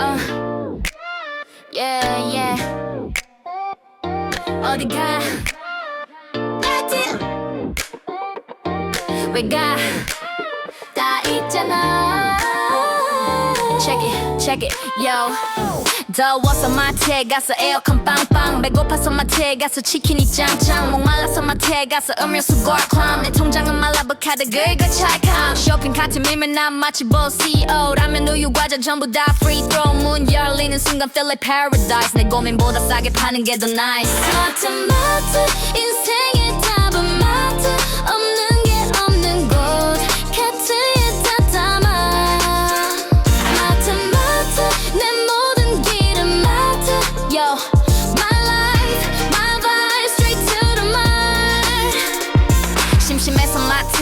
uh. 어디 가? 왜가? 다 있잖아. Check it, check it, yo. 더워서 마트에 가서 에어컨 빵빵 배고파서 마트에 가서 치킨이 짱짱 목말라서 마트에 가서 음료수 골쾅 내 통장은 말라버카드 긁어 찰칵 쇼핑 카트 밀면 난 마치 boss CEO 라면 우유 과자 전부 다 free throw 문 열리는 순간 feel like paradise 내 고민보다 싸게 파는 게 더 nice 마트 마트 인생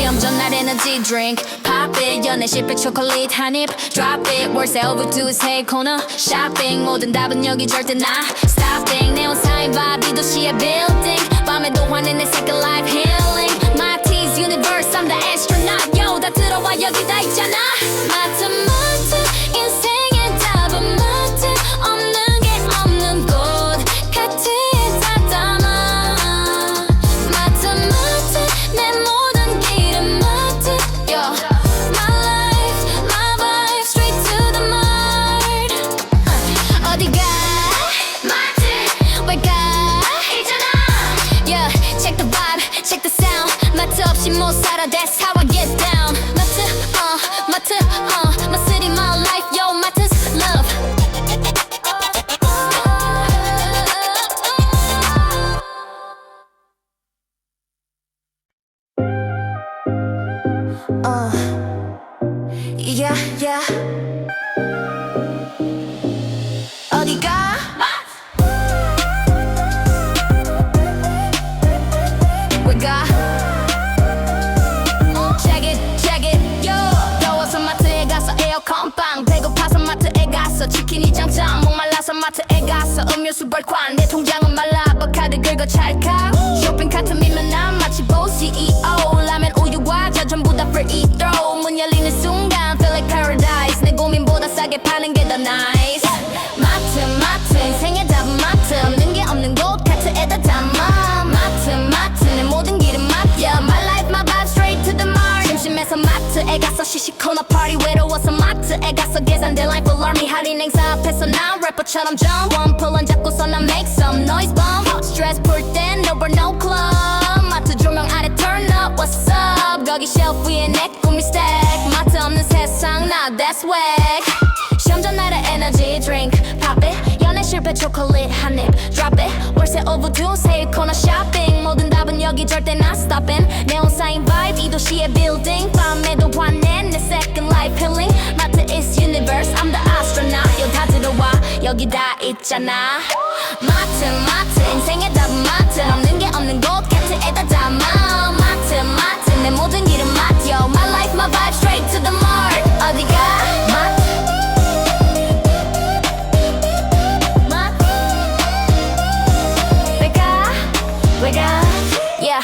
시험 전날 에너지 drink pop it 연애 실패 초콜릿 한입 drop it 월세 overdue 새 코너 shopping 모든 답은 여기 절대 나 stopping 네온 사인 vibe 이 도시의 building 밤에도 환해 내 second life healing my tea's universe 마트 없이 못 살아 that's how I get down 마트 uh 마트 uh my city my life yo 마트's love uh yeah yeah 가서 치킨이 짱짱. 목말라서 마트에 가서 음료수 벌관 내 통장은 말라. 아보카도 긁어 찰칵. 쇼핑 카트 밀면 난 마치 boss CEO 라면 우유 과자 전부 다 free throw. 문 열리는 순간 feel like paradise. 내 고민보다 싸게 파는 게 더 nice. 마트 마트. 인생의 답은 마트. 없는 게 없는 곳 카트에다 담아. 마트 마트. 내 모든 길은 마트 yeah, my life my vibe straight to the mart 심심해서 마트에 가서 시시코너 party 외로 워서 마트에 가서 계산대 line full army 할인 행사 앞에서 난 래퍼처럼 jump one pull 안 잡고서 난 make some noise bomb stress 풀땐 no bar no club 마트 조명 아래 turn up what's up 거기 shelf 위에 내 꿈이 stack 마트 없는 세상 now that's whack 시험 전날의 에너지 drink pop it 연애 실패 초콜릿 한입 drop it 월세 overdue 세일 코너 shopping 모든 답은 여기 절대 not stopping 네 여기 다 있잖아 마트 마트 인생의 답은 마트 없는 게 없는 곳 카트에다 담아 마트 마트 내 모든 길은 마트 yo my life my vibe straight to the mart 어디가 마트 마트 왜가 왜가 yeah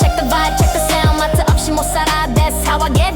check the vibe check the sound 마트 없이 못 살아 that's how I get